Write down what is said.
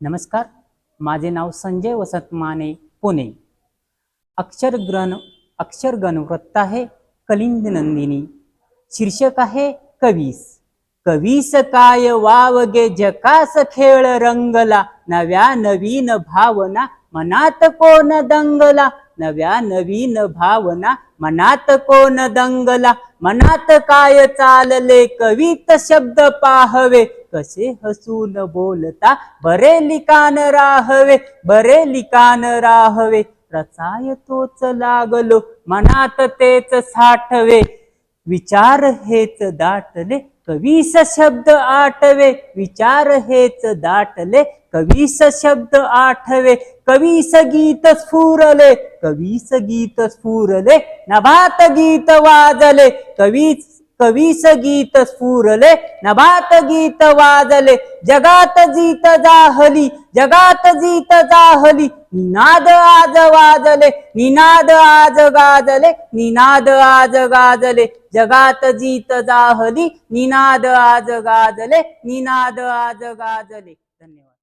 नमस्कार. माझे नाव संजय वसंत माने पुणे. अक्षरग्रन अक्षरगण वृत्त आहे कलिंद नंदिनी. शीर्षक आहे कवीस. कवीस काय वावगे जकास खेळ रंगला नव्या नवीन भावना मनात कोण दंगला नव्या नवीन भावना मनात कोण दंगला. मनात काय चालले? कवित शब्द पाहवे. कसे हसून बोलता? बरे लिकान राहवे. बरे लिकान राहवे. रचाय तोच लागलो. मनात तेच साठवे. विचार हेच दाटले. कवीस शब्द आठवे विचार हेच दाटले. कवीस शब्द आठवे कवीस गीत स्फुरले. कवीस गीत स्फुरले नभात गीत वाजले. कवीस कवीस गीत स्फुरले नभात गीत वाजले. जगात जीत जाहली जगात जीत जाहली. निनाद आज वाजले निनाद आज गाजले निनाद आज गाजले जगात जीत जाहली निनाद आज गाजले निनाद आज गाजले. धन्यवाद.